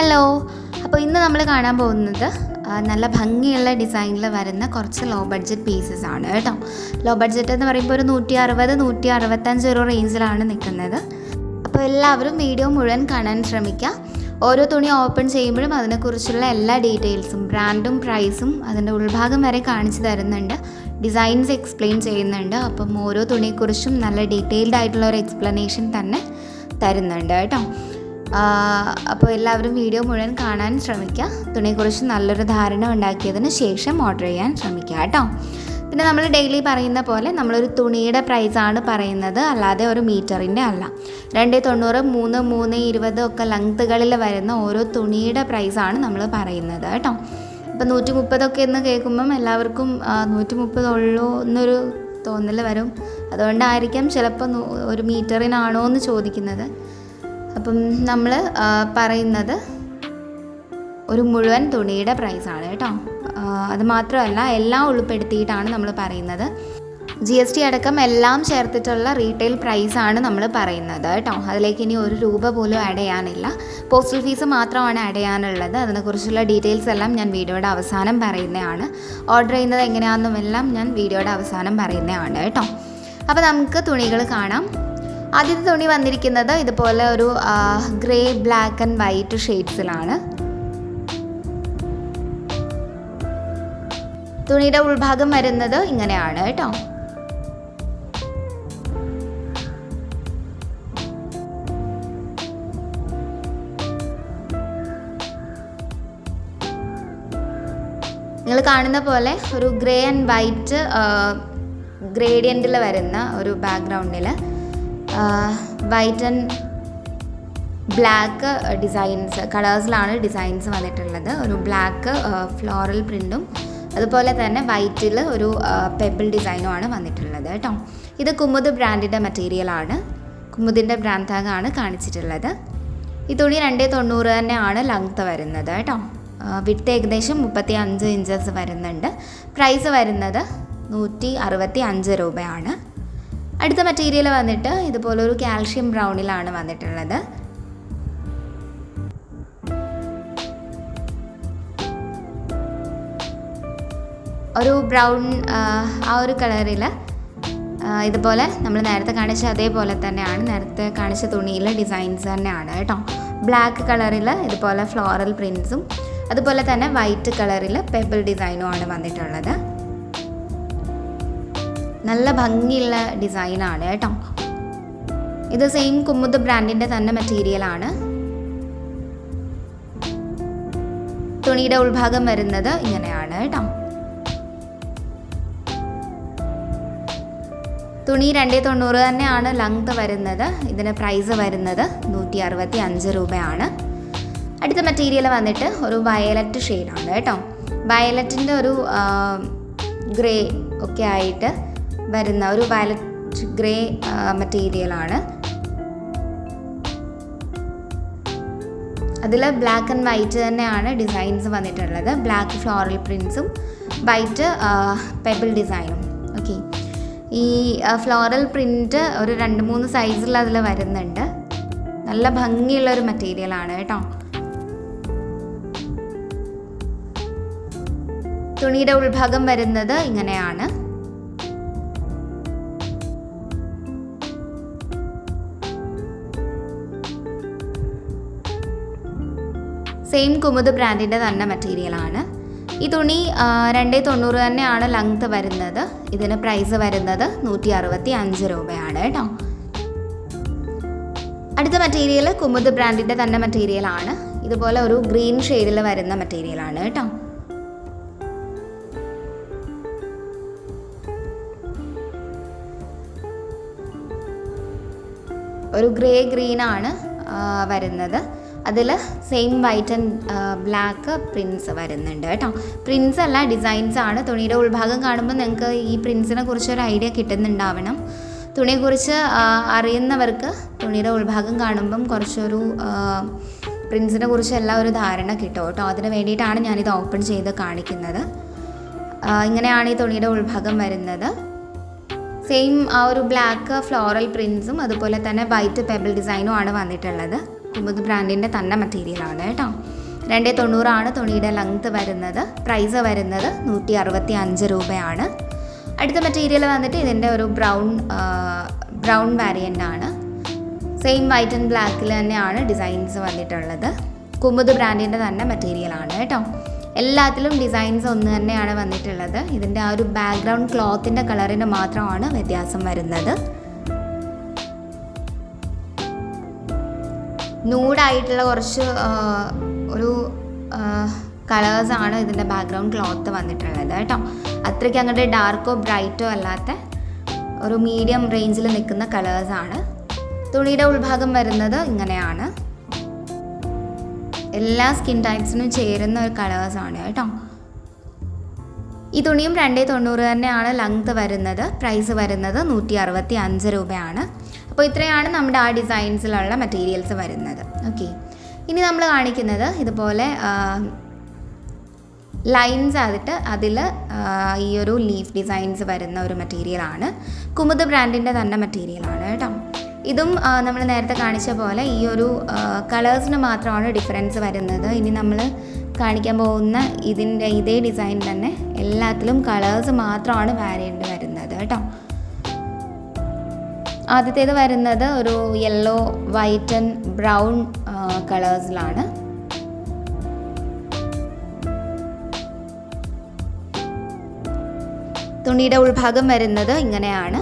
Hello അപ്പോൾ ഇന്ന് നമ്മൾ കാണാൻ പോകുന്നത് നല്ല ഭംഗിയുള്ള ഡിസൈനിൽ വരുന്ന കുറച്ച് ലോ ബഡ്ജറ്റ് പീസസ് ആണ് കേട്ടോ. ലോ ബഡ്ജറ്റ് എന്ന് പറയുമ്പോൾ ഒരു നൂറ്റി അറുപത് നൂറ്റി അറുപത്തഞ്ച് ഒരു റേഞ്ചിലാണ് നിൽക്കുന്നത് അപ്പോൾ എല്ലാവരും വീഡിയോ മുഴുവൻ കാണാൻ ശ്രമിക്കുക ഓരോ തുണി ഓപ്പൺ ചെയ്യുമ്പോഴും അതിനെക്കുറിച്ചുള്ള എല്ലാ ഡീറ്റെയിൽസും ബ്രാൻഡും പ്രൈസും അതിന്റെ ഉൾഭാഗം വരെ കാണിച്ചു തരുന്നുണ്ട്. ഡിസൈൻസ് എക്സ്പ്ലെയിൻ ചെയ്യുന്നുണ്ട്. അപ്പം ഓരോ തുണിയെക്കുറിച്ചും നല്ല ഡീറ്റെയിൽഡ് ആയിട്ടുള്ള ഒരു എക്സ്പ്ലനേഷൻ തന്നെ തരുന്നുണ്ട് കേട്ടോ. അപ്പോൾ എല്ലാവരും വീഡിയോ മുഴുവൻ കാണാൻ ശ്രമിക്കുക. തുണിയെക്കുറിച്ച് നല്ലൊരു ധാരണ ഉണ്ടാക്കിയതിന് ശേഷം ഓർഡർ ചെയ്യാൻ ശ്രമിക്കുക കേട്ടോ. പിന്നെ നമ്മൾ ഡെയിലി പറയുന്ന പോലെ നമ്മളൊരു തുണിയുടെ പ്രൈസാണ് പറയുന്നത്. അല്ലാതെ ഒരു മീറ്ററിന്റെ അല്ല. രണ്ട് തൊണ്ണൂറ് മൂന്ന് മൂന്ന് ഇരുപത് ഒക്കെ ലെങ്ത്തുകളിൽ വരുന്ന ഓരോ തുണിയുടെ പ്രൈസാണ് നമ്മൾ പറയുന്നത് കേട്ടോ. ഇപ്പം നൂറ്റി മുപ്പതൊക്കെ എന്ന് കേൾക്കുമ്പം എല്ലാവർക്കും നൂറ്റി മുപ്പതുള്ളൂ എന്നൊരു തോന്നൽ വരും. അതുകൊണ്ടായിരിക്കാം ചിലപ്പോൾ ഒരു മീറ്ററിനാണോ എന്ന് ചോദിക്കുന്നത്. അപ്പം നമ്മൾ പറയുന്നത് ഒരു മുഴുവൻ തുണിയുടെ പ്രൈസാണ് കേട്ടോ. അത് മാത്രമല്ല എല്ലാം ഉൾപ്പെടുത്തിയിട്ടാണ് നമ്മൾ പറയുന്നത്. ജി എസ് ടി അടക്കം എല്ലാം ചേർത്തിട്ടുള്ള റീറ്റെയിൽ പ്രൈസാണ് നമ്മൾ പറയുന്നത് കേട്ടോ. അതിലേക്ക് ഇനി ഒരു രൂപ പോലും ആഡ് ചെയ്യാനില്ല. പോസ്റ്റൽ ഫീസ് മാത്രമാണ് ആഡ് ചെയ്യാനുള്ളത്. അതിനെക്കുറിച്ചുള്ള ഡീറ്റെയിൽസ് എല്ലാം ഞാൻ വീഡിയോയുടെ അവസാനം പറയുന്നതാണ്. ഓർഡർ ചെയ്യുന്നത് എങ്ങനെയാണെന്നും എല്ലാം ഞാൻ വീഡിയോയുടെ അവസാനം പറയുന്നതാണ് കേട്ടോ. അപ്പോൾ നമുക്ക് തുണികൾ കാണാം. ആദ്യത്തെ തുണി വന്നിരിക്കുന്നത് ഇതുപോലെ ഒരു ഗ്രേ ബ്ലാക്ക് ആൻഡ് വൈറ്റ് ഷെയ്ഡ്സിലാണ്. തുണിയുടെ ഉൾഭാഗം വരുന്നത് ഇങ്ങനെയാണ് കേട്ടോ. നിങ്ങൾ കാണുന്ന പോലെ ഒരു ഗ്രേ ആൻഡ് വൈറ്റ് ഗ്രേഡിയന്റിൽ വരുന്ന ഒരു ബാക്ക്ഗ്രൗണ്ടിൽ വൈറ്റ് ആൻഡ് ബ്ലാക്ക് ഡിസൈൻസ് കളേഴ്സിലാണ് ഡിസൈൻസ് വന്നിട്ടുള്ളത്. ഒരു ബ്ലാക്ക് ഫ്ലോറൽ പ്രിന്റും അതുപോലെ തന്നെ വൈറ്റിൽ ഒരു പെബിൾ ഡിസൈനുമാണ് വന്നിട്ടുള്ളത് കേട്ടോ. ഇത് കുമുദ് ബ്രാൻഡിന്റെ മെറ്റീരിയലാണ് കുമുദിന്റെ ബ്രാൻഡ് ടാഗാണ് കാണിച്ചിട്ടുള്ളത്. ഈ തുണി രണ്ടേ തൊണ്ണൂറ് തന്നെയാണ് ലെങ്ത്ത് വരുന്നത് കേട്ടോ. വിട്ട് ഏകദേശം മുപ്പത്തി അഞ്ച് ഇഞ്ചസ് വരുന്നുണ്ട്. പ്രൈസ് വരുന്നത് നൂറ്റി അറുപത്തി അഞ്ച് രൂപയാണ്. അടുത്ത മെറ്റീരിയൽ വന്നിട്ട് ഇതുപോലെ ഒരു കാൽഷ്യം ബ്രൗണിലാണ് വന്നിട്ടുള്ളത്. ഒരു ബ്രൗൺ ആ ഒരു കളറിൽ ഇതുപോലെ നമ്മൾ നേരത്തെ കാണിച്ച അതേപോലെ തന്നെയാണ് നേരത്തെ കാണിച്ച തുണിയിലെ ഡിസൈൻസ് തന്നെയാണ് കേട്ടോ. ബ്ലാക്ക് കളറിൽ ഇതുപോലെ ഫ്ലോറൽ പ്രിൻസും അതുപോലെ തന്നെ വൈറ്റ് കളറിൽ പെബിൾ ഡിസൈനുമാണ് വന്നിട്ടുള്ളത്. നല്ല ഭംഗിയുള്ള ഡിസൈനാണ് കേട്ടോ. ഇത് സെയിം കുമുദ് ബ്രാൻഡിന്റെ തന്നെ മെറ്റീരിയലാണ് തുണിയുടെ ഉൾഭാഗം വരുന്നത് ഇങ്ങനെയാണ് കേട്ടോ. തുണി രണ്ടേ തൊണ്ണൂറ് തന്നെയാണ് ലെങ്ത് വരുന്നത്. ഇതിന് പ്രൈസ് വരുന്നത് നൂറ്റി അറുപത്തി അഞ്ച് രൂപയാണ്. അടുത്ത മെറ്റീരിയൽ വന്നിട്ട് ഒരു വയലറ്റ് ഷെയ്ഡാണ് കേട്ടോ. വയലറ്റിന്റെ ഒരു ഗ്രേ ഒക്കെ ആയിട്ട് വരുന്ന ഒരു വയലറ്റ് ഗ്രേ മെറ്റീരിയലാണ് അതിൽ ബ്ലാക്ക് ആൻഡ് വൈറ്റ് തന്നെയാണ് ഡിസൈൻസ് വന്നിട്ടുള്ളത്. ബ്ലാക്ക് ഫ്ലോറൽ പ്രിൻസും വൈറ്റ് പെബിൾ ഡിസൈനും ഓക്കെ ഈ ഫ്ലോറൽ പ്രിന്റ് ഒരു രണ്ട് മൂന്ന് സൈസിൽ അതിൽ വരുന്നുണ്ട്. നല്ല ഭംഗിയുള്ള ഒരു മെറ്റീരിയലാണ് കേട്ടോ. തുണിയുടെ ഉൾഭാഗം വരുന്നത് ഇങ്ങനെയാണ്. സെയിം കുമുദ് ബ്രാൻഡിന്റെ തന്നെ മെറ്റീരിയലാണ് ഈ തുണി രണ്ടേ തൊണ്ണൂറ് തന്നെയാണ് ലെങ്ത് വരുന്നത്. ഇതിന് പ്രൈസ് വരുന്നത് നൂറ്റി അറുപത്തി അഞ്ച് രൂപയാണ് കേട്ടോ. അടുത്ത മെറ്റീരിയൽ കുമുദ് ബ്രാൻഡിന്റെ തന്നെ മെറ്റീരിയലാണ് ഇതുപോലെ ഒരു ഗ്രീൻ ഷെയ്ഡിൽ വരുന്ന മെറ്റീരിയലാണ് കേട്ടോ. ഒരു ഗ്രേ ഗ്രീൻ ആണ് വരുന്നത്. അതിൽ same white and black prints വരുന്നുണ്ട് കേട്ടോ. പ്രിൻസ് അല്ല ഡിസൈൻസ് ആണ്. തുണിയുടെ ഉൾഭാഗം കാണുമ്പോൾ നിങ്ങൾക്ക് ഈ പ്രിൻസിനെ കുറിച്ച് ഒരു ഐഡിയ കിട്ടുന്നുണ്ടാവണം. തുണിയെക്കുറിച്ച് അറിയുന്നവർക്ക് തുണിയുടെ ഉൾഭാഗം കാണുമ്പം കുറച്ചൊരു പ്രിൻസിനെ കുറിച്ച് എല്ലാം ഒരു ധാരണ കിട്ടും കേട്ടോ. അതിന് വേണ്ടിയിട്ടാണ് ഞാനിത് ഓപ്പൺ ചെയ്ത് കാണിക്കുന്നത്. ഇങ്ങനെയാണ് ഈ തുണിയുടെ ഉൾഭാഗം വരുന്നത്. സെയിം ആ ഒരു ബ്ലാക്ക് ഫ്ലോറൽ പ്രിൻസും അതുപോലെ തന്നെ വൈറ്റ് പെബിൾ ഡിസൈനും ആണ് വന്നിട്ടുള്ളത്. കുമുദ് ബ്രാൻഡിന്റെ തന്നെ മെറ്റീരിയലാണ് കേട്ടോ. രണ്ടേ തൊണ്ണൂറാണ് തുണിയുടെ ലെങ്ത് വരുന്നത്. പ്രൈസ് വരുന്നത് നൂറ്റി അറുപത്തി അഞ്ച് രൂപയാണ്. അടുത്ത മെറ്റീരിയൽ വന്നിട്ട് ഇതിന്റെ ഒരു ബ്രൗൺ ബ്രൗൺ വാരിയന്റ് ആണ്. സെയിം വൈറ്റ് ആൻഡ് ബ്ലാക്കിൽ തന്നെയാണ് ഡിസൈൻസ് വന്നിട്ടുള്ളത്. കുമുദ് ബ്രാൻഡിന്റെ തന്നെ മെറ്റീരിയലാണ് കേട്ടോ. എല്ലാത്തിലും ഡിസൈൻസ് ഒന്ന് തന്നെയാണ് വന്നിട്ടുള്ളത്. ഇതിന്റെ ആ ഒരു ബാക്ക്ഗ്രൗണ്ട് ക്ലോത്തിന്റെ കളറിന് മാത്രമാണ് വ്യത്യാസം വരുന്നത്. നൂഡായിട്ടുള്ള കുറച്ച് ഒരു കളേഴ്സാണ് ഇതിന്റെ ബാക്ക്ഗ്രൗണ്ട് ക്ലോത്ത് വന്നിട്ടുള്ളത് കേട്ടോ. അത്രയ്ക്ക് അങ്ങോട്ട് ഡാർക്കോ ബ്രൈറ്റോ അല്ലാത്ത ഒരു മീഡിയം റേഞ്ചിൽ നിൽക്കുന്ന കളേഴ്സാണ് തുണിയുടെ ഉൾഭാഗം വരുന്നത് ഇങ്ങനെയാണ്. എല്ലാ സ്കിൻ ടൈപ്സിനും ചേരുന്ന ഒരു കളേഴ്സാണ് കേട്ടോ. ഈ തുണിയും രണ്ടേ തൊണ്ണൂറ് തന്നെയാണ് ലെങ്ത് വരുന്നത്. പ്രൈസ് വരുന്നത് നൂറ്റി അറുപത്തി അഞ്ച് രൂപയാണ്. അപ്പോൾ ഇത്രയാണ് നമ്മുടെ ആ ഡിസൈൻസിലുള്ള മെറ്റീരിയൽസ് വരുന്നത്. ഓക്കെ ഇനി നമ്മൾ കാണിക്കുന്നത് ഇതുപോലെ ലൈൻസ് ആയിട്ട് അതിൽ ഈ ഒരു ലീഫ് ഡിസൈൻസ് വരുന്ന ഒരു മെറ്റീരിയലാണ് കുമുദ് ബ്രാൻഡിന്റെ തന്നെ മെറ്റീരിയലാണ് കേട്ടോ. ഇതും നമ്മൾ നേരത്തെ കാണിച്ച പോലെ ഈ ഒരു കളേഴ്സിന് മാത്രമാണ് ഡിഫറൻസ് വരുന്നത്. ഇനി നമ്മൾ കാണിക്കാൻ പോകുന്ന ഇതിന്റെ ഇതേ ഡിസൈൻ തന്നെ എല്ലാത്തിലും കളേഴ്സ് മാത്രമാണ് വേറെ വരുന്നത് കേട്ടോ. ആദ്യത്തേത് വരുന്നത് ഒരു യെല്ലോ വൈറ്റ് ആൻഡ് ബ്രൗൺ കളേഴ്സിലാണ് തുണിയുടെ ഉൾഭാഗം വരുന്നത് ഇങ്ങനെയാണ്.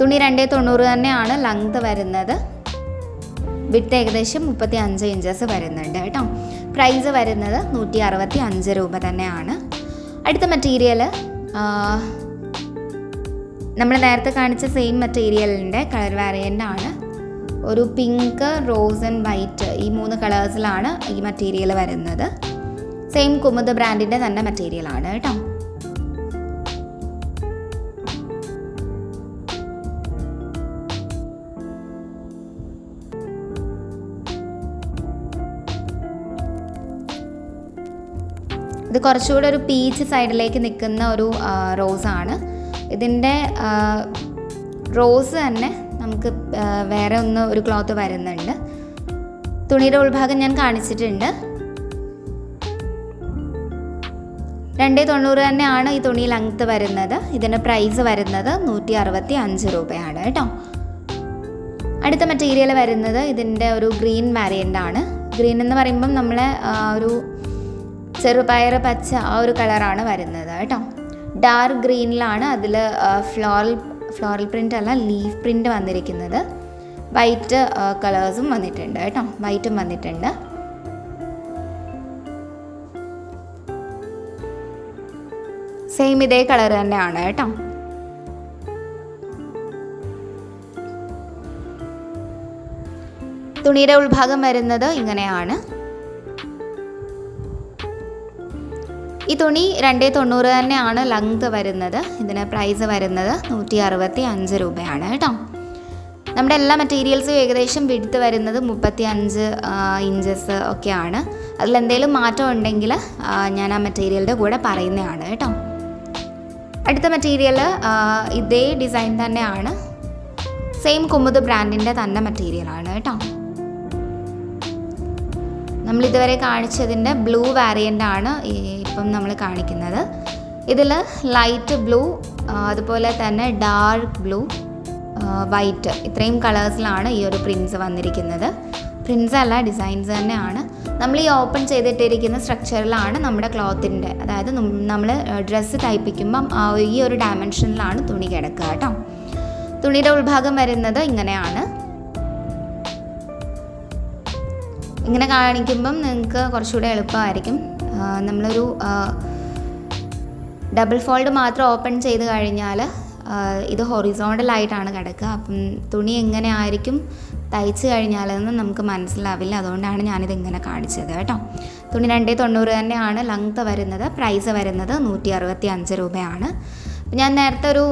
തുണി രണ്ടേ തൊണ്ണൂറ് തന്നെയാണ് ലെങ്ത് വരുന്നത്. വിട്ട് ഏകദേശം മുപ്പത്തി അഞ്ച് ഇഞ്ചസ് വരുന്നുണ്ട് കേട്ടോ. പ്രൈസ് വരുന്നത് നൂറ്റി അറുപത്തി അഞ്ച് രൂപ തന്നെയാണ്. അടുത്ത മെറ്റീരിയൽ നമ്മൾ നേരത്തെ കാണിച്ച സെയിം മെറ്റീരിയലിന്റെ കളർ വേരിയന്റ് ആണ്. ഒരു പിങ്ക് റോസ് ആൻഡ് വൈറ്റ് ഈ മൂന്ന് കളേഴ്സിലാണ് ഈ മെറ്റീരിയൽ വരുന്നത്. സെയിം കുമുദ് ബ്രാൻഡിന്റെ തന്നെ മെറ്റീരിയലാണ് കേട്ടോ. ഇത് കുറച്ചുകൂടെ ഒരു പീച്ച് സൈഡിലേക്ക് നിൽക്കുന്ന ഒരു റോസാണ് ഇതിന്റെ റോസ് തന്നെ നമുക്ക് വേറെ ഒന്ന് ഒരു ക്ലോത്ത് വരുന്നുണ്ട്. തുണിയുടെ ഉൾഭാഗം ഞാൻ കാണിച്ചിട്ടുണ്ട്. രണ്ടേ തൊണ്ണൂറ് തന്നെയാണ് ഈ തുണി ലെങ്ത്ത് വരുന്നത്. ഇതിന്റെ പ്രൈസ് വരുന്നത് നൂറ്റി അറുപത്തി അഞ്ച് രൂപയാണ് കേട്ടോ. അടുത്ത മെറ്റീരിയൽ വരുന്നത് ഇതിന്റെ ഒരു ഗ്രീൻ വാരിയന്റ് ആണ്. ഗ്രീൻ എന്ന് പറയുമ്പം നമ്മളെ ഒരു ചെറുപയർ പച്ച ആ ഒരു കളറാണ് വരുന്നത് കേട്ടോ. ഡാർക്ക് ഗ്രീനിലാണ് അതിൽ ഫ്ലോറൽ ഫ്ലോറൽ പ്രിന്റ് അല്ല ലീഫ് പ്രിന്റ് വന്നിരിക്കുന്നത്. വൈറ്റ് കളേഴ്സും വന്നിട്ടുണ്ട് കേട്ടോ. വൈറ്റും വന്നിട്ടുണ്ട്. സെയിം ഇതേ കളർ തന്നെയാണ് കേട്ടോ. തുണിയുടെ ഉൾഭാഗം വരുന്നത് ഇങ്ങനെയാണ്. ഈ തുണി രണ്ടേ തൊണ്ണൂറ് തന്നെയാണ് ലെങ്ത് വരുന്നത്. ഇതിന് പ്രൈസ് വരുന്നത് നൂറ്റി അറുപത്തി അഞ്ച് രൂപയാണ് കേട്ടോ. നമ്മുടെ എല്ലാ മെറ്റീരിയൽസും ഏകദേശം വിടുത്ത് വരുന്നത് മുപ്പത്തി അഞ്ച് ഇഞ്ചസ് ഒക്കെയാണ്. അതിലെന്തെങ്കിലും മാറ്റം ഉണ്ടെങ്കിൽ ഞാൻ ആ മെറ്റീരിയലിന്റെ കൂടെ പറയുന്നതാണ് കേട്ടോ. അടുത്ത മെറ്റീരിയൽ ഇതേ ഡിസൈൻ തന്നെയാണ്. സെയിം കുമുദ് ബ്രാൻഡിന്റെ തന്നെ മെറ്റീരിയലാണ് കേട്ടോ. നമ്മൾ ഇതുവരെ കാണിച്ചതിന്റെ ബ്ലൂ വാരിയന്റ് ആണ് ഇപ്പം നമ്മൾ കാണിക്കുന്നത്. ഇതിൽ ലൈറ്റ് ബ്ലൂ അതുപോലെ തന്നെ ഡാർക്ക് ബ്ലൂ വൈറ്റ് ഇത്രയും കളേഴ്സിലാണ് ഈ ഒരു പ്രിൻസ് വന്നിരിക്കുന്നത്. പ്രിൻസ് അല്ല ഡിസൈൻസ് തന്നെയാണ്. നമ്മൾ ഈ ഓപ്പൺ ചെയ്തിട്ടിരിക്കുന്ന സ്ട്രക്ചറിലാണ് നമ്മുടെ ക്ലോത്തിന്റെ അതായത് നമ്മൾ ഡ്രസ്സ് തയ്പ്പിക്കുമ്പം ഈ ഒരു ഡയമെൻഷനിലാണ് തുണി കിടക്കുക കേട്ടോ. തുണിയുടെ ഉൾഭാഗം വരുന്നത് ഇങ്ങനെയാണ്. ഇങ്ങനെ കാണിക്കുമ്പം നിങ്ങൾക്ക് കുറച്ചുകൂടെ എളുപ്പമായിരിക്കും. നമ്മളൊരു ഡബിൾ ഫോൾഡ് മാത്രം ഓപ്പൺ ചെയ്ത് കഴിഞ്ഞാൽ ഇത് ഹൊറിസോണ്ടലായിട്ടാണ് കിടക്കുക. അപ്പം തുണി എങ്ങനെ ആയിരിക്കും തയ്ച്ച് കഴിഞ്ഞാലെന്ന് നമുക്ക് മനസ്സിലാവില്ല. അതുകൊണ്ടാണ് ഞാനിത് ഇങ്ങനെ കാണിച്ചത് കേട്ടോ. തുണി രണ്ടേ തൊണ്ണൂറ് തന്നെയാണ്. ലെങ്ത്ത് വരുന്നത് പ്രൈസ് വരുന്നത് നൂറ്റി അറുപത്തി അഞ്ച് രൂപയാണ് ഞാൻ നേരത്തെ ഒരു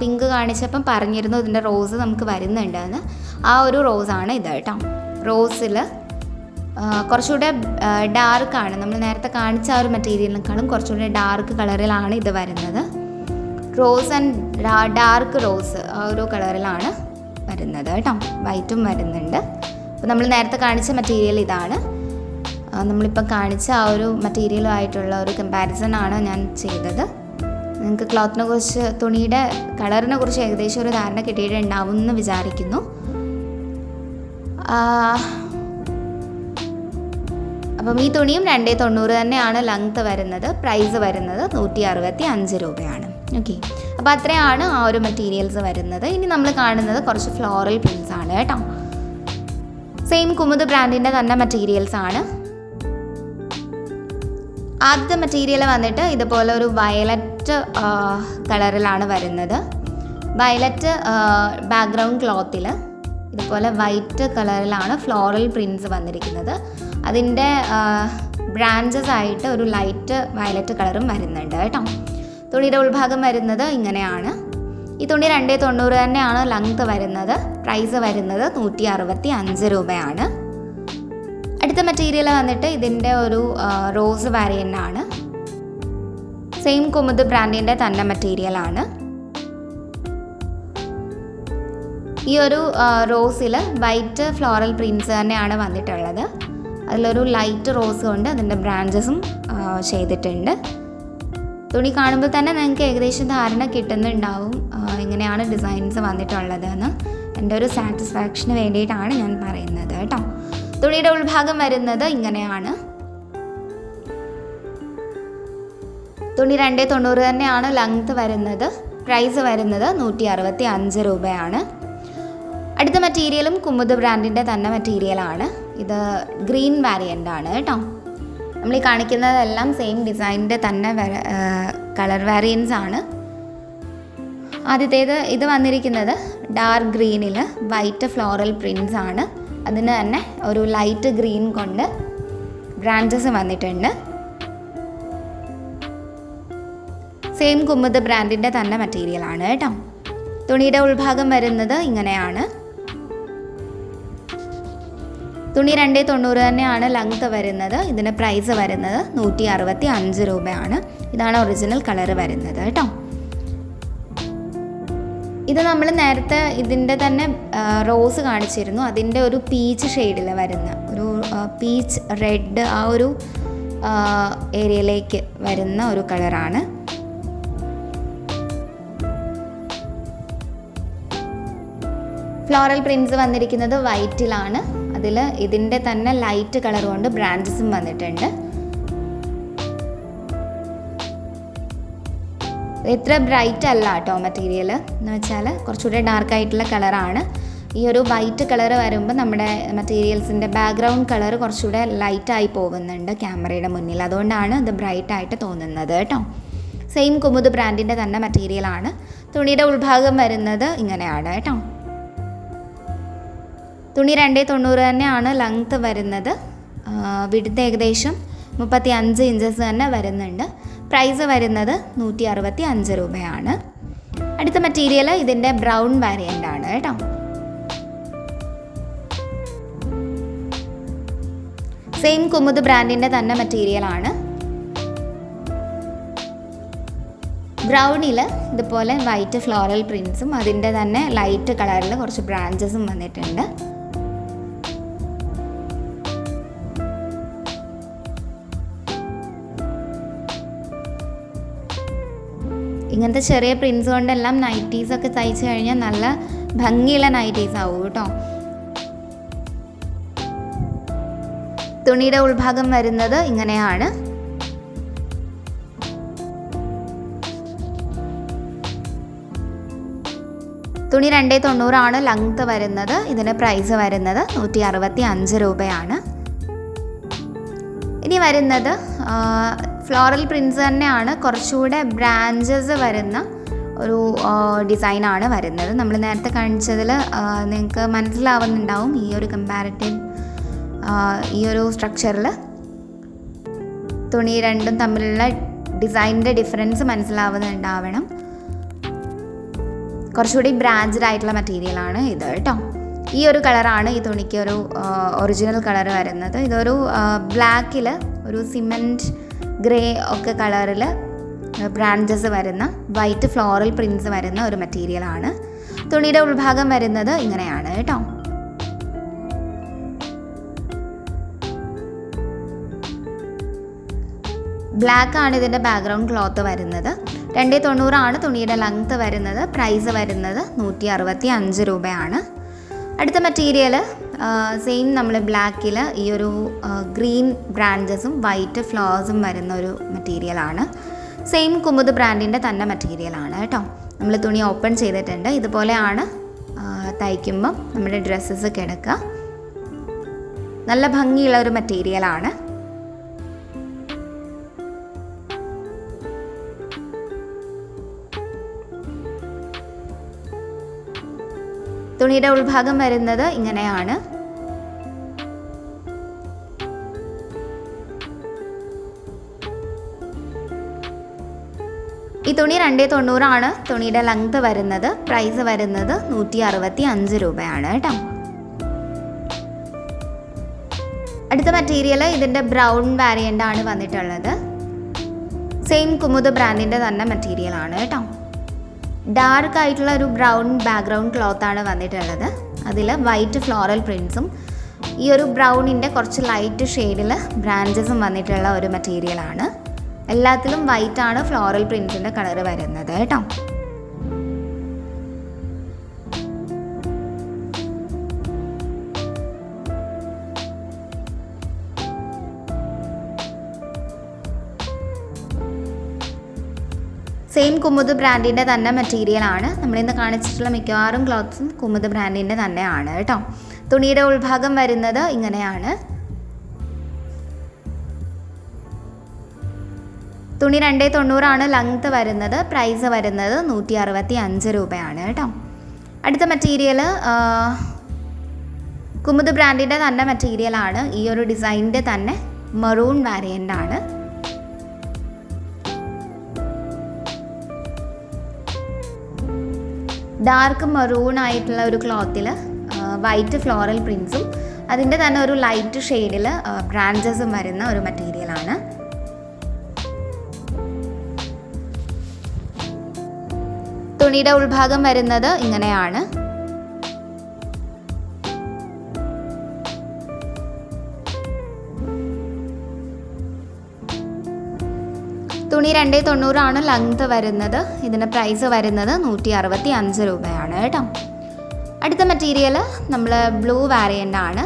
പിങ്ക് കാണിച്ചപ്പം പറഞ്ഞിരുന്നു ഇതിന്റെ റോസ് നമുക്ക് വരുന്നുണ്ടെന്ന്. ആ ഒരു റോസാണ് ഇത് കേട്ടോ. റോസിൽ കുറച്ചുകൂടെ ഡാർക്കാണ് നമ്മൾ നേരത്തെ കാണിച്ച ആ ഒരു മെറ്റീരിയലിനേക്കാളും കുറച്ചുകൂടെ ഡാർക്ക് കളറിലാണ് ഇത് വരുന്നത്. റോസ് ആൻഡ് ഡാർക്ക് റോസ് ആ ഒരു കളറിലാണ് വരുന്നത് കേട്ടോ. വൈറ്റും വരുന്നുണ്ട്. അപ്പോൾ നമ്മൾ നേരത്തെ കാണിച്ച മെറ്റീരിയൽ ഇതാണ്. നമ്മളിപ്പോൾ നമ്മളിപ്പം കാണിച്ച ആ ഒരു മെറ്റീരിയലുമായിട്ടുള്ള ഒരു കമ്പാരിസൺ ആണ് ഞാൻ ചെയ്തത്. നിങ്ങൾക്ക് ക്ലോത്തിനെ കുറിച്ച് തുണിയുടെ കളറിനെ കുറിച്ച് ഏകദേശം ഒരു ധാരണ കിട്ടിയിട്ടുണ്ടാവും എന്ന് വിചാരിക്കുന്നു. അപ്പം ഈ തുണിയും രണ്ടേ തൊണ്ണൂറ് തന്നെയാണ് ലെങ്ത് വരുന്നത്. പ്രൈസ് വരുന്നത് നൂറ്റി അറുപത്തി അഞ്ച് രൂപയാണ്. ഓക്കെ അപ്പോൾ അത്രയാണ് ആ ഒരു മെറ്റീരിയൽസ് വരുന്നത്. ഇനി നമ്മൾ കാണുന്നത് കുറച്ച് ഫ്ലോറൽ പ്രിൻസ് ആണ് കേട്ടോ. സെയിം കുമുദ് ബ്രാൻഡിന്റെ തന്നെ മെറ്റീരിയൽസ് ആണ്. ആദ്യത്തെ മെറ്റീരിയൽ വന്നിട്ട് ഇതുപോലെ ഒരു വയലറ്റ് കളറിലാണ് വരുന്നത്. വയലറ്റ് ബാക്ക്ഗ്രൗണ്ട് ക്ലോത്തിൽ ഇതുപോലെ വൈറ്റ് കളറിലാണ് ഫ്ലോറൽ പ്രിൻസ് വന്നിരിക്കുന്നത്. അതിന്റെ ബ്രാഞ്ചസ് ആയിട്ട് ഒരു ലൈറ്റ് വയലറ്റ് കളറും വരുന്നുണ്ട് കേട്ടോ. തുണിയുടെ ഉൾഭാഗം വരുന്നത് ഇങ്ങനെയാണ്. ഈ തുണി രണ്ടേ തൊണ്ണൂറ് തന്നെയാണ് ലെങ്ത് വരുന്നത്. പ്രൈസ് വരുന്നത് നൂറ്റി അറുപത്തി അഞ്ച് രൂപയാണ്. അടുത്ത മെറ്റീരിയൽ വന്നിട്ട് ഇതിന്റെ ഒരു റോസ് വാരിയന്റ് ആണ്. സെയിം കുമുദ് ബ്രാൻഡിന്റെ തന്നെ മെറ്റീരിയലാണ് ഈ ഒരു റോസിൽ വൈറ്റ് ഫ്ലോറൽ പ്രിൻസ് തന്നെയാണ് വന്നിട്ടുള്ളത്. അതിലൊരു ലൈറ്റ് റോസ് കൊണ്ട് അതിന്റെ ബ്രാഞ്ചസും ചെയ്തിട്ടുണ്ട്. തുണി കാണുമ്പോൾ തന്നെ നിങ്ങൾക്ക് ഏകദേശം ധാരണ കിട്ടുന്നുണ്ടാവും എങ്ങനെയാണ് ഡിസൈൻസ് വന്നിട്ടുള്ളത് എന്ന് എന്റെ ഒരു സാറ്റിസ്ഫാക്ഷന് വേണ്ടിയിട്ടാണ് ഞാൻ പറയുന്നത് കേട്ടോ. തുണിയുടെ ഉൾഭാഗം വരുന്നത് ഇങ്ങനെയാണ്. തുണി രണ്ടേ തൊണ്ണൂറ് തന്നെയാണ് ലെങ്ത് വരുന്നത്. പ്രൈസ് വരുന്നത് നൂറ്റി അറുപത്തി അഞ്ച് രൂപയാണ്. അടുത്ത മെറ്റീരിയലും കുമുദ് ബ്രാൻഡിന്റെ തന്നെ മെറ്റീരിയലാണ് ഇത് ഗ്രീൻ വാരിയന്റ് ആണ് കേട്ടോ നമ്മൾ ഈ കാണിക്കുന്നതെല്ലാം സെയിം ഡിസൈനിന്റെ തന്നെ കളർ വാരിയൻസ് ആണ്. ആദ്യത്തേത് ഇത് വന്നിരിക്കുന്നത് ഡാർക്ക് ഗ്രീനിൽ വൈറ്റ് ഫ്ലോറൽ പ്രിൻസ് ആണ്. അതിന് തന്നെ ഒരു ലൈറ്റ് ഗ്രീൻ കൊണ്ട് ബ്രാഞ്ചസ് വന്നിട്ടുണ്ട്. സെയിം കുമ്മുദ് ബ്രാൻഡിന്റെ തന്നെ മെറ്റീരിയലാണ് കേട്ടോ തുണിയുടെ ഉൾഭാഗം വരുന്നത് ഇങ്ങനെയാണ്. തുണി രണ്ടേ തൊണ്ണൂറ് തന്നെയാണ് ലെങ്ത് വരുന്നത്. ഇതിന്റെ പ്രൈസ് വരുന്നത് നൂറ്റി അറുപത്തി അഞ്ച് രൂപയാണ്. ഇതാണ് ഒറിജിനൽ കളർ വരുന്നത് കേട്ടോ. ഇത് നമ്മൾ നേരത്തെ ഇതിന്റെ തന്നെ റോസ് കാണിച്ചിരുന്നു. അതിന്റെ ഒരു പീച്ച് ഷെയ്ഡിൽ വരുന്ന ഒരു പീച്ച് റെഡ് ആ ഒരു ഏരിയയിലേക്ക് വരുന്ന ഒരു കളറാണ് ഫ്ലോറൽ പ്രിൻസ് വന്നിരിക്കുന്നത് വൈറ്റിലാണ് അതിൽ ഇതിന്റെ തന്നെ ലൈറ്റ് കളർ കൊണ്ട് ബ്രാഞ്ചസും വന്നിട്ടുണ്ട്. ഇത്ര ബ്രൈറ്റ് അല്ല കേട്ടോ മെറ്റീരിയൽ എന്ന് വെച്ചാൽ കുറച്ചുകൂടെ ഡാർക്ക് ആയിട്ടുള്ള കളറാണ് ഈ ഒരു വൈറ്റ് കളർ വരുമ്പോൾ നമ്മുടെ മെറ്റീരിയൽസിന്റെ ബാക്ക്ഗ്രൗണ്ട് കളർ കുറച്ചുകൂടെ ലൈറ്റായി പോകുന്നുണ്ട് ക്യാമറയുടെ മുന്നിൽ. അതുകൊണ്ടാണ് ഇത് ബ്രൈറ്റായിട്ട് തോന്നുന്നത് കേട്ടോ. സെയിം കുമുദ് ബ്രാൻഡിന്റെ തന്നെ മെറ്റീരിയലാണ് തുണിയുടെ ഉൾഭാഗം വരുന്നത് ഇങ്ങനെയാണ് കേട്ടോ. തുണി രണ്ടേ തൊണ്ണൂറ് തന്നെയാണ് ലെങ്ത്ത് വരുന്നത്. വിടുത്ത് ഏകദേശം മുപ്പത്തി അഞ്ച് ഇഞ്ചസ് തന്നെ വരുന്നുണ്ട്. പ്രൈസ് വരുന്നത് നൂറ്റി അറുപത്തി അഞ്ച് രൂപയാണ്. അടുത്ത മെറ്റീരിയൽ ഇതിന്റെ ബ്രൗൺ വാരിയന്റ് ആണ് കേട്ടോ. സെയിം കുമുദ് ബ്രാൻഡിന്റെ തന്നെ മെറ്റീരിയലാണ് ബ്രൗണിൽ ഇതുപോലെ വൈറ്റ് ഫ്ലോറൽ പ്രിൻസും അതിന്റെ തന്നെ ലൈറ്റ് കളറിൽ കുറച്ച് ബ്രാഞ്ചസും വന്നിട്ടുണ്ട്. ഇങ്ങനത്തെ ചെറിയ പ്രിൻസ് കൊണ്ടെല്ലാം നൈറ്റീസ് ഒക്കെ തയ്ച്ചു കഴിഞ്ഞാൽ നല്ല ഭംഗിയുള്ള നൈറ്റീസ് ആവും കേട്ടോ. തുണിയുടെ ഉൾഭാഗം വരുന്നത് ഇങ്ങനെയാണ്. തുണി രണ്ടേ തൊണ്ണൂറാണ് ലെങ്ത് വരുന്നത്. ഇതിന് പ്രൈസ് വരുന്നത് നൂറ്റി അറുപത്തി അഞ്ച് രൂപയാണ്. ഇനി വരുന്നത് ഫ്ലോറൽ പ്രിൻസ് തന്നെയാണ്. കുറച്ചുകൂടെ ബ്രാഞ്ചസ് വരുന്ന ഒരു ഡിസൈനാണ് വരുന്നത്. നമ്മൾ നേരത്തെ കാണിച്ചതിൽ നിങ്ങൾക്ക് മനസ്സിലാവുന്നുണ്ടാവും ഈ ഒരു കമ്പാരിറ്റീവ് ഈ ഒരു സ്ട്രക്ചറിൽ തുണി രണ്ടും തമ്മിലുള്ള ഡിസൈനിന്റെ ഡിഫറൻസ് മനസ്സിലാവുന്നുണ്ടാവണം. കുറച്ചുകൂടി ബ്രാഞ്ചഡ് ആയിട്ടുള്ള മെറ്റീരിയലാണ് ഇത് കേട്ടോ. ഈ ഒരു കളറാണ് ഈ തുണിക്ക് ഒരു ഒറിജിനൽ കളർ വരുന്നത്. ഇതൊരു ബ്ലാക്കിൽ ഒരു സിമെന്റ് ഗ്രേ ഒക്കെ കളറിൽ ബ്രാഞ്ചസ് വരുന്ന വൈറ്റ് ഫ്ലോറൽ പ്രിൻസ് വരുന്ന ഒരു മെറ്റീരിയൽ ആണ്. തുണിയുടെ ഉൾഭാഗം വരുന്നത് ഇങ്ങനെയാണ് കേട്ടോ. ബ്ലാക്ക് ആണ് ഇതിന്റെ ബാക്ക്ഗ്രൗണ്ട് ക്ലോത്ത് വരുന്നത്. രണ്ടേ തൊണ്ണൂറാണ് തുണിയുടെ ലെങ്ത്ത് വരുന്നത്. പ്രൈസ് വരുന്നത് നൂറ്റി അറുപത്തി അഞ്ച് രൂപയാണ്. അടുത്ത മെറ്റീരിയൽ സെയിം നമ്മൾ ബ്ലാക്കിൽ ഈ ഒരു ഗ്രീൻ ബ്രാഞ്ചസും വൈറ്റ് ഫ്ലവേഴ്സും വരുന്ന ഒരു മെറ്റീരിയലാണ് സെയിം കുമുദ് ബ്രാൻഡിന്റെ തന്നെ മെറ്റീരിയലാണ് കേട്ടോ. നമ്മൾ തുണി ഓപ്പൺ ചെയ്തിട്ടുണ്ട്. ഇതുപോലെയാണ് തയ്ക്കുമ്പം നമ്മുടെ ഡ്രസ്സസ് കിടക്കുക. നല്ല ഭംഗിയുള്ള ഒരു മെറ്റീരിയലാണ് തുണിയുടെ ഉൾഭാഗം വരുന്നത് ഇങ്ങനെയാണ്. ഈ തുണി രണ്ടേ തൊണ്ണൂറാണ്. തുണിയുടെ ലെങ്ത് വരുന്നത്. പ്രൈസ് വരുന്നത് നൂറ്റി അറുപത്തി അഞ്ച് രൂപയാണ് കേട്ടോ. അടുത്ത മെറ്റീരിയൽ ഇതിന്റെ ബ്രൗൺ വാരിയന്റ് ആണ് വന്നിട്ടുള്ളത്. സെയിം കുമുദ് ബ്രാൻഡിന്റെ തന്നെ മെറ്റീരിയൽ ആണ് കേട്ടോ. ഡാർക്ക് ആയിട്ടുള്ള ഒരു ബ്രൗൺ ബാക്ക്ഗ്രൗണ്ട് ക്ലോത്ത് ആണ് വന്നിട്ടുള്ളത്. അതിൽ വൈറ്റ് ഫ്ലോറൽ പ്രിൻസും ഈ ഒരു ബ്രൗണിന്റെ കുറച്ച് ലൈറ്റ് ഷെയ്ഡിൽ ബ്രാഞ്ചസും വന്നിട്ടുള്ള ഒരു മെറ്റീരിയലാണ് എല്ലാത്തിലും വൈറ്റാണ് ഫ്ലോറൽ പ്രിൻസിന്റെ കളർ വരുന്നത് കേട്ടോ. സെയിം കുമുദ് ബ്രാൻഡിന്റെ തന്നെ മെറ്റീരിയൽ ആണ്. നമ്മളിന്ന് കാണിച്ചിട്ടുള്ള മിക്കവാറും ക്ലോത്ത്സും കുമുദ് ബ്രാൻഡിന്റെ തന്നെയാണ് കേട്ടോ. തുണിയുടെ ഉൾഭാഗം വരുന്നത് ഇങ്ങനെയാണ്. തുണി രണ്ടേ തൊണ്ണൂറാണ് ലെങ്ത്ത് വരുന്നത്. പ്രൈസ് വരുന്നത് നൂറ്റി അറുപത്തി അഞ്ച് രൂപയാണ് കേട്ടോ. അടുത്ത മെറ്റീരിയൽ കുമുദ് ബ്രാൻഡിന്റെ തന്നെ മെറ്റീരിയലാണ് ഈ ഒരു ഡിസൈനിന്റെ തന്നെ മറൂൺ വാരിയന്റ് ആണ്. ഡാർക്ക് മറൂൺ ആയിട്ടുള്ള ഒരു ക്ലോത്തിൽ വൈറ്റ് ഫ്ലോറൽ പ്രിൻസും അതിന്റെ തന്നെ ഒരു ലൈറ്റ് ഷെയ്ഡിൽ ബ്രാഞ്ചസും വരുന്ന ഒരു മെറ്റീരിയലാണ് തുണിയുടെ ഉൾഭാഗം വരുന്നത് ഇങ്ങനെയാണ്. തുണി രണ്ട് തൊണ്ണൂറാണ് ലെങ്ത് വരുന്നത്. ഇതിന്റെ പ്രൈസ് വരുന്നത് നൂറ്റി അറുപത്തി അഞ്ച് രൂപയാണ് കേട്ടോ. അടുത്ത മെറ്റീരിയൽ നമ്മൾ ബ്ലൂ വാരിയന്റ് ആണ്.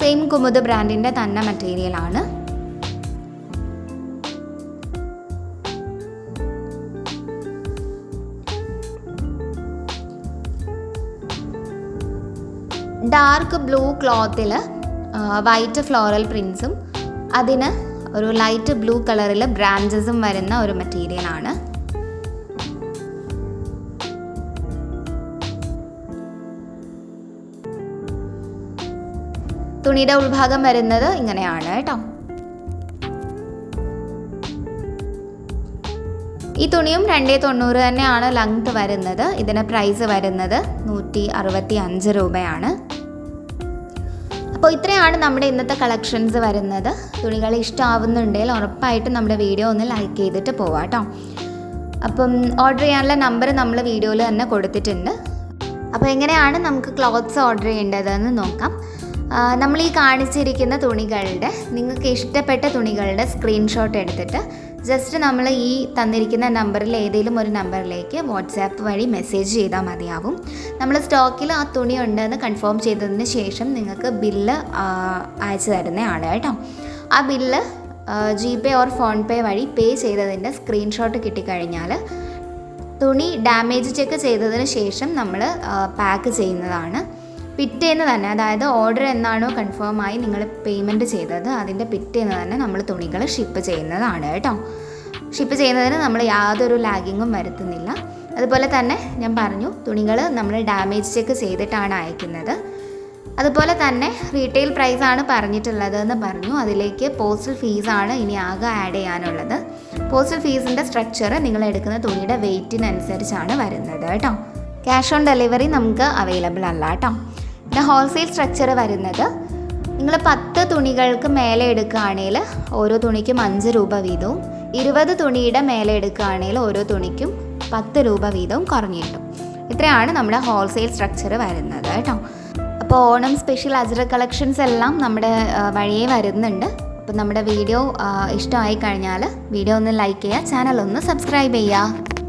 സെയിം കുമുദ് ബ്രാൻഡിന്റെ തന്നെ മെറ്റീരിയലാണ് ഡാർക്ക് ബ്ലൂ ക്ലോത്തിൽ വൈറ്റ് ഫ്ലോറൽ പ്രിൻസും അതിന് ഒരു ലൈറ്റ് ബ്ലൂ കളറിൽ ബ്രാഞ്ചസും വരുന്ന ഒരു മെറ്റീരിയലാണ് തുണിയുടെ ഉൾഭാഗം വരുന്നത് ഇങ്ങനെയാണ് കേട്ടോ. ഈ തുണിയും രണ്ടേ തൊണ്ണൂറ് തന്നെയാണ് ലെങ്ത് വരുന്നത്. ഇതിന് പ്രൈസ് വരുന്നത് നൂറ്റി അറുപത്തി അഞ്ച് രൂപയാണ്. അപ്പോൾ ഇത്രയാണ് നമ്മുടെ ഇന്നത്തെ കളക്ഷൻസ് വരുന്നത്. തുണികൾ ഇഷ്ടമാവുന്നുണ്ടെങ്കിൽ ഉറപ്പായിട്ടും നമ്മുടെ വീഡിയോ ഒന്ന് ലൈക്ക് ചെയ്തിട്ട് പോവാം കേട്ടോ. അപ്പം ഓർഡർ ചെയ്യാനുള്ള നമ്പർ നമ്മൾ വീഡിയോയിൽ തന്നെ കൊടുത്തിട്ടുണ്ട്. അപ്പോൾ എങ്ങനെയാണ് നമുക്ക് ക്ലോത്ത്സ് ഓർഡർ ചെയ്യേണ്ടതെന്ന് നോക്കാം. നമ്മൾ ഈ കാണിച്ചിരിക്കുന്ന തുണികളുടെ നിങ്ങൾക്ക് ഇഷ്ടപ്പെട്ട തുണികളുടെ സ്ക്രീൻഷോട്ട് എടുത്തിട്ട് ജസ്റ്റ് നമ്മൾ ഈ തന്നിരിക്കുന്ന നമ്പറിൽ ഏതെങ്കിലും ഒരു നമ്പറിലേക്ക് വാട്സാപ്പ് വഴി മെസ്സേജ് ചെയ്താൽ മതിയാവും. നമ്മൾ സ്റ്റോക്കിൽ ആ തുണി ഉണ്ടെന്ന് കൺഫേം ചെയ്തതിന് ശേഷം നിങ്ങൾക്ക് ബില്ല് അയച്ചു തരുന്നതാണ് കേട്ടോ ആ bill G pay or PhonePe വഴി പേ ചെയ്തതിന്റെ സ്ക്രീൻഷോട്ട് കിട്ടിക്കഴിഞ്ഞാൽ തുണി ഡാമേജ് ചെക്ക് ചെയ്തതിന് ശേഷം നമ്മൾ പാക്ക് ചെയ്യുന്നതാണ്. പിറ്റേന്ന് തന്നെ അതായത് ഓർഡർ എന്നാണോ കൺഫേം ആയി നിങ്ങൾ പേയ്മെന്റ് ചെയ്തത് അതിന്റെ പിറ്റേന്ന് തന്നെ നമ്മൾ തുണികൾ ഷിപ്പ് ചെയ്യുന്നതാണ് കേട്ടോ. ഷിപ്പ് ചെയ്യുന്നതിന് നമ്മൾ യാതൊരു ലാഗിങ്ങും വരുത്തുന്നില്ല. അതുപോലെ തന്നെ ഞാൻ പറഞ്ഞു തുണികൾ നമ്മൾ ഡാമേജ് ചെക്ക് ചെയ്തിട്ടാണ് അയക്കുന്നത്. അതുപോലെ തന്നെ റീറ്റെയിൽ പ്രൈസാണ് പറഞ്ഞിട്ടുള്ളത് എന്ന് പറഞ്ഞു. അതിലേക്ക് പോസ്റ്റൽ ഫീസാണ് ഇനി ആകെ ആഡ് ചെയ്യാനുള്ളത്. പോസ്റ്റൽ ഫീസിന്റെ സ്ട്രക്ചർ നിങ്ങൾ എടുക്കുന്ന തുണിയുടെ വെയ്റ്റിനനുസരിച്ചാണ് വരുന്നത് കേട്ടോ. ക്യാഷ് ഓൺ ഡെലിവറി നമുക്ക് അവൈലബിൾ അല്ല കേട്ടോ പിന്നെ ഹോൾസെയിൽ സ്ട്രക്ചർ വരുന്നത് നിങ്ങൾ പത്ത് തുണികൾക്ക് മേലെ എടുക്കുകയാണെങ്കിൽ ഓരോ തുണിക്കും അഞ്ച് രൂപ വീതവും ഇരുപത് തുണിയുടെ മേലെ എടുക്കുകയാണെങ്കിൽ ഓരോ തുണിക്കും പത്ത് രൂപ വീതവും കുറഞ്ഞു കിട്ടും. ഇത്രയാണ് നമ്മുടെ ഹോൾസെയിൽ സ്ട്രക്ചർ വരുന്നത് കേട്ടോ അപ്പോൾ ഓണം സ്പെഷ്യൽ അജ്ര കളക്ഷൻസ് എല്ലാം നമ്മുടെ വഴിയേ വരുന്നുണ്ട്. അപ്പോൾ നമ്മുടെ വീഡിയോ ഇഷ്ടമായി കഴിഞ്ഞാൽ വീഡിയോ ഒന്ന് ലൈക്ക് ചെയ്യുക ചാനൽ ഒന്ന് സബ്സ്ക്രൈബ് ചെയ്യുക.